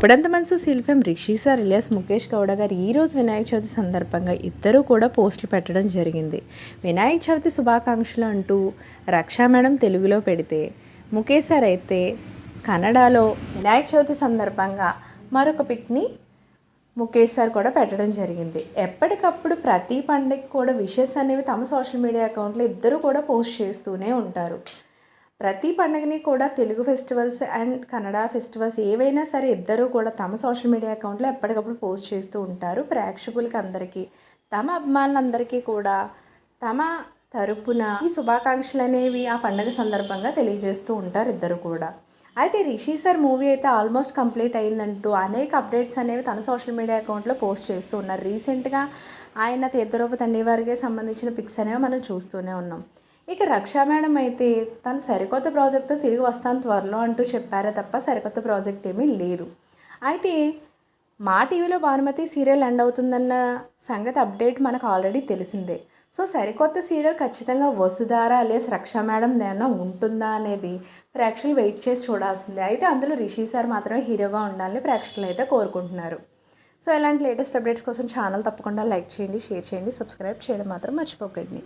ఇప్పుడంత మనసు శిల్పం రిషి సార్ ఇలియాస్ ముఖేష్ గౌడ గారు ఈరోజు వినాయక చవితి సందర్భంగా ఇద్దరు కూడా పోస్టులు పెట్టడం జరిగింది. వినాయక చవితి శుభాకాంక్షలు అంటూ రక్షా మేడం తెలుగులో పెడితే ముఖేష్ సార్ అయితే కన్నడలో వినాయక చవితి సందర్భంగా మరొక పిక్ని ముఖేష్ సార్ కూడా పెట్టడం జరిగింది. ఎప్పటికప్పుడు ప్రతి పండుగ కూడా విషెస్ అనేవి తమ సోషల్ మీడియా అకౌంట్లో ఇద్దరు కూడా పోస్ట్ చేస్తూనే ఉంటారు. ప్రతి పండుగని కూడా Telugu festivals and Kannada festivals ఏవైనా సరే ఇద్దరూ కూడా తమ సోషల్ మీడియా అకౌంట్లో ఎప్పటికప్పుడు పోస్ట్ చేస్తూ ఉంటారు. ప్రేక్షకులకి అందరికీ తమ అభిమానులందరికీ కూడా తమ తరపున ఈ శుభాకాంక్షలు అనేవి ఆ పండుగ సందర్భంగా తెలియజేస్తూ ఉంటారు ఇద్దరు కూడా. అయితే రిషి సార్ మూవీ అయితే ఆల్మోస్ట్ కంప్లీట్ అయిందంటూ అనేక అప్డేట్స్ అనేవి తన సోషల్ మీడియా అకౌంట్లో పోస్ట్ చేస్తూ ఉన్నారు. రీసెంట్గా ఆయన తీర్థరూప తండ్రి వారికి సంబంధించిన పిక్స్ అనేవి మనం చూస్తూనే ఉన్నాం. ఇక రక్షా మేడం అయితే తను సరికొత్త ప్రాజెక్ట్తో తిరిగి వస్తాను త్వరలో అంటూ చెప్పారే తప్ప సరికొత్త ప్రాజెక్ట్ ఏమీ లేదు. అయితే మా టీవీలో భానుమతి సీరియల్ ఎండ్ అవుతుందన్న సంగతి అప్డేట్ మనకు ఆల్రెడీ తెలిసిందే. సో సరికొత్త సీరియల్ ఖచ్చితంగా వసుధార అలియస్ రక్షా మేడం ఏమన్నా ఉంటుందా అనేది ప్రేక్షకులు వెయిట్ చేసి చూడాల్సిందే. అయితే అందులో రిషి సార్ మాత్రమే హీరోగా ఉండాలని ప్రేక్షకులు అయితే కోరుకుంటున్నారు. సో ఇలాంటి లేటెస్ట్ అప్డేట్స్ కోసం ఛానల్ తప్పకుండా లైక్ చేయండి షేర్ చేయండి సబ్స్క్రైబ్ చేయడం మాత్రం మర్చిపోకండి.